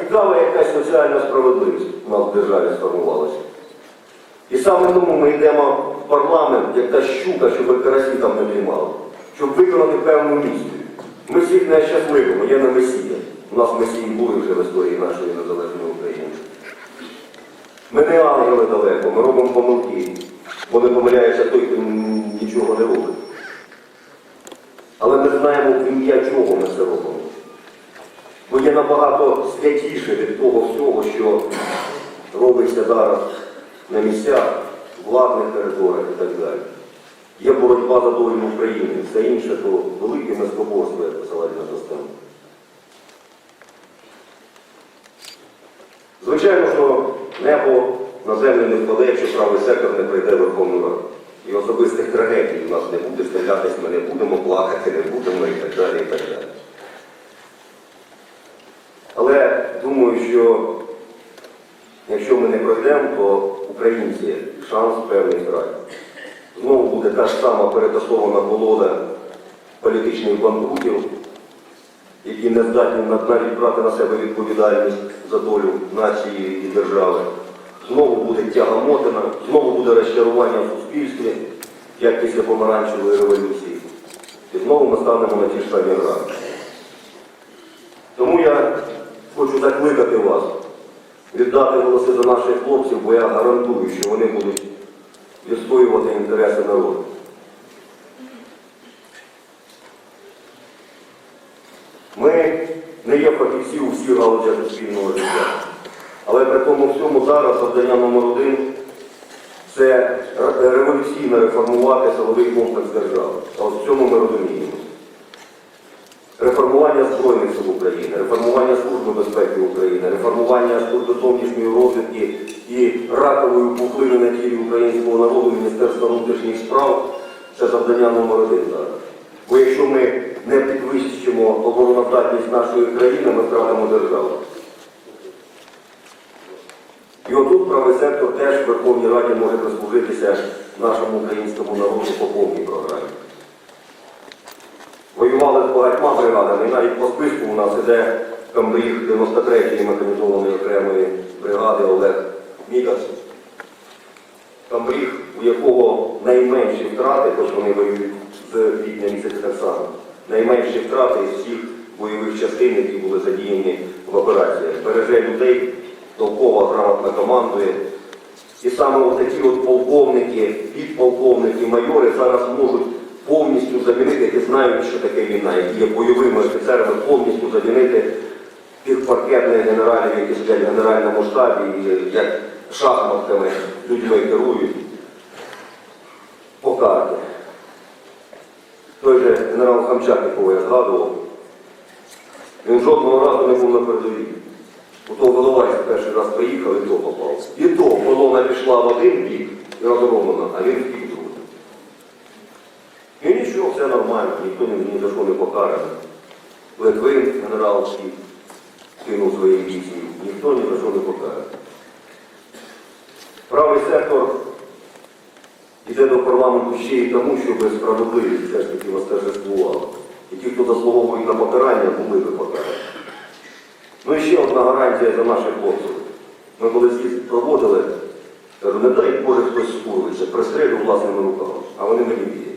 цікава якась соціальна справедливість у нас в державі сформувалася. І саме тому ми йдемо в парламент, як та щука, щоб карасі там не дрімали, щоб виконати певну місію. Ми всіх не щасливимо, є не месія. У нас месії були вже в історії нашої незалежної України. Ми не ангели далеко, ми робимо помилки, бо не помиляється той, хто нічого не робить. Але ми знаємо, ім'я чого ми це робимо. Набагато святіше від того всього, що робиться зараз на місцях, владних територіях і так далі. Є боротьба за долю України, все інше то велике нескоборство, як писала Ліна Костенко. Звичайно, що небо на землю не впаде, якщо правий сектор не прийде Верховну Раду. І особистих трагедій у нас не буде стрілятись, ми не будемо плакати, не будемо і так далі, і так далі. Але думаю, що якщо ми не пройдемо, то українці шанс певний втратять. Знову буде та ж сама перетасована колода політичних банкрутів, які не здатні навіть брати на себе відповідальність за долю нації і держави. Знову буде тягамотина, знову буде розчарування в суспільстві, як після помаранчевої революції. І знову ми станемо на ті ж самі грани. Тому я хочу закликати віддати голоси за наших хлопців, бо я гарантую, що вони будуть відстоювати інтереси народу. Ми не є фахівці у всіх галузях суспільного життя. Але при тому всьому зараз завдання номер один це революційно реформувати силовий комплекс держави. А в цьому ми розуміємо. Реформування Збройних сил України, реформування Служби безпеки України, реформування служби зовнішньої розвідки і ракової пухлини на тілі українського народу Міністерства внутрішніх справ це завдання номер один зараз. Бо якщо ми не підвищимо обороноздатність нашої країни, ми втратимо державу. І отут правий сектор теж в Верховній Раді може прислужитися нашому українському народу по повній програмі. Воювали з багатьма бригадами, і навіть по списку у нас іде комбриг 93-ї механізованої окремої бригади Олег Мікас. Комбриг, у якого найменші втрати, хоч вони воюють з квітня місяця так найменші втрати із всіх бойових частин, які були задіяні в операціях. Береже людей, толково, грамотно командує. І саме такі от полковники, підполковники, майори зараз можуть повністю замінити, які знають, що таке війна, які є бойовими офіцерами, повністю замінити тих паркетних генералів, які сидять в генеральному штабі, і як шахматками людьми керують по карті. Той же генерал Хамчак, якого я згадував, він жодного разу не був на передовій. У того Головайська перший раз приїхав і то попав. І то колона пішла в один бік і розгромлена, а він в бік все нормально, ніхто ні, за що не покараний. Литвин, генерал Скіт, кинув свої вісні, ніхто ні за що не покараний. Правий сектор йде до парламенту ще й тому, щоб справедливість все ж таки восторжествувала. І ті, хто заслуговують на покарання, були би покарані. Ну і ще одна гарантія за наших хлопців. Ми коли з'їзд проводили, кажу, не дай Боже хтось скуриться, пристрелю власними руками, а вони мені вірять.